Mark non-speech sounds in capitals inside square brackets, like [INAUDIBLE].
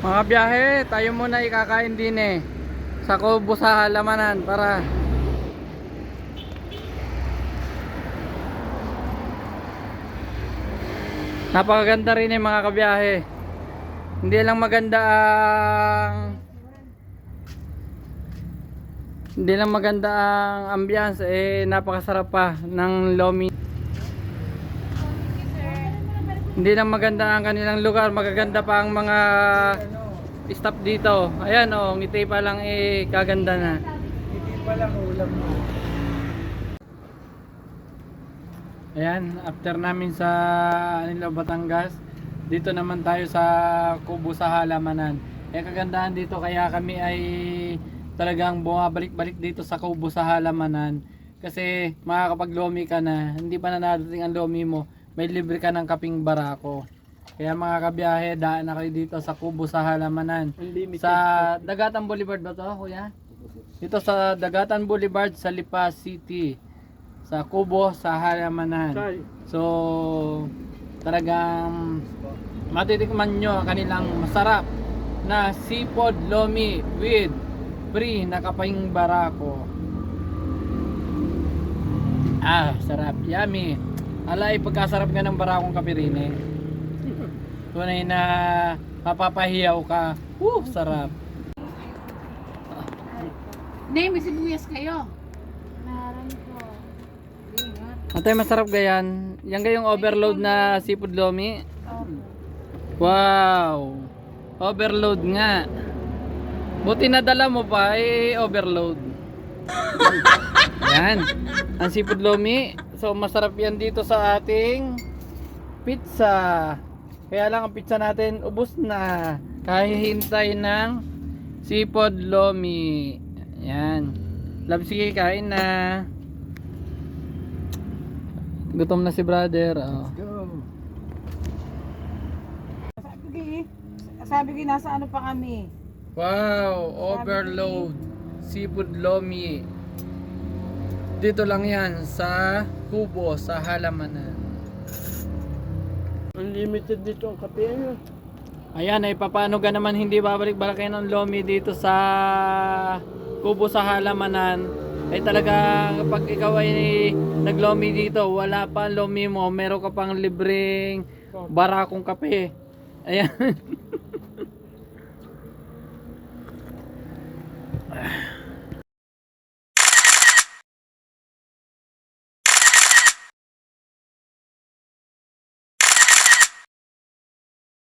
Mga biyahe, tayo muna ikakain din eh. Sa kubo sa halamanan para Napakaganda rin eh mga kabiyahe. Hindi lang maganda ang Hindi lang maganda ang ambiance eh napakasarap pa ng lomi. Hindi lang maganda ang kanilang lugar, magaganda pa ang mga staff dito. Ayan oh, ngiti pa lang eh kaganda na. Hindi pa lang ulam mo. Ayan, after namin sa Anilo, Batangas, dito naman tayo sa Kubo sa Halamanan. Eh kagandahan dito kaya kami ay talagang bumabalik-balik dito sa Kubo sa Halamanan. Kasi makakapag-lomi ka na, hindi pa na nadating ang lomi mo, may libre ka ng kaping barako. Kaya mga kabiyahe, daan na kayo dito sa Kubo sa Halamanan. Unlimited. Sa Dagatan Boulevard ba to, kuya? Dito sa Dagatan Boulevard sa Lipa City. Sa Kubo sa Halamanan. So, talagang matitikman nyo ang kanilang masarap na seafood lomi with free na kapaying barako. Ah, sarap. Yummy. Alay, pagkasarap nga ng barakong kapirine. Tunay na mapapahiyaw ka. Woo, sarap. Nay, may sibuyas kayo. Atay, masarap gayan. Yan gayong overload na seafood lomi. Wow! Overload nga. Buti nadala mo pa, eh, overload. [LAUGHS] yan. Ang seafood lomi. So, masarap yan dito sa ating pizza. Kaya lang ang pizza natin, ubos na. Kahihintay ng seafood lomi. Yan. Love, sige, kain na. Gutom na si brother. Oh. go. Sabi ko, sabi ko, nasa ano pa kami. Wow, overload. Seafood lomi. Dito lang yan sa Kubo, sa Halamanan. Unlimited dito ang kape. Ayan, ay paano ka naman hindi babalik-balik kayo ng lomi dito sa Kubo sa Halamanan. Ay talaga kapag ikaw ay naglomi dito, wala pa ang lomi mo, meron ka pang libreng barakong kape. Ayan. [LAUGHS]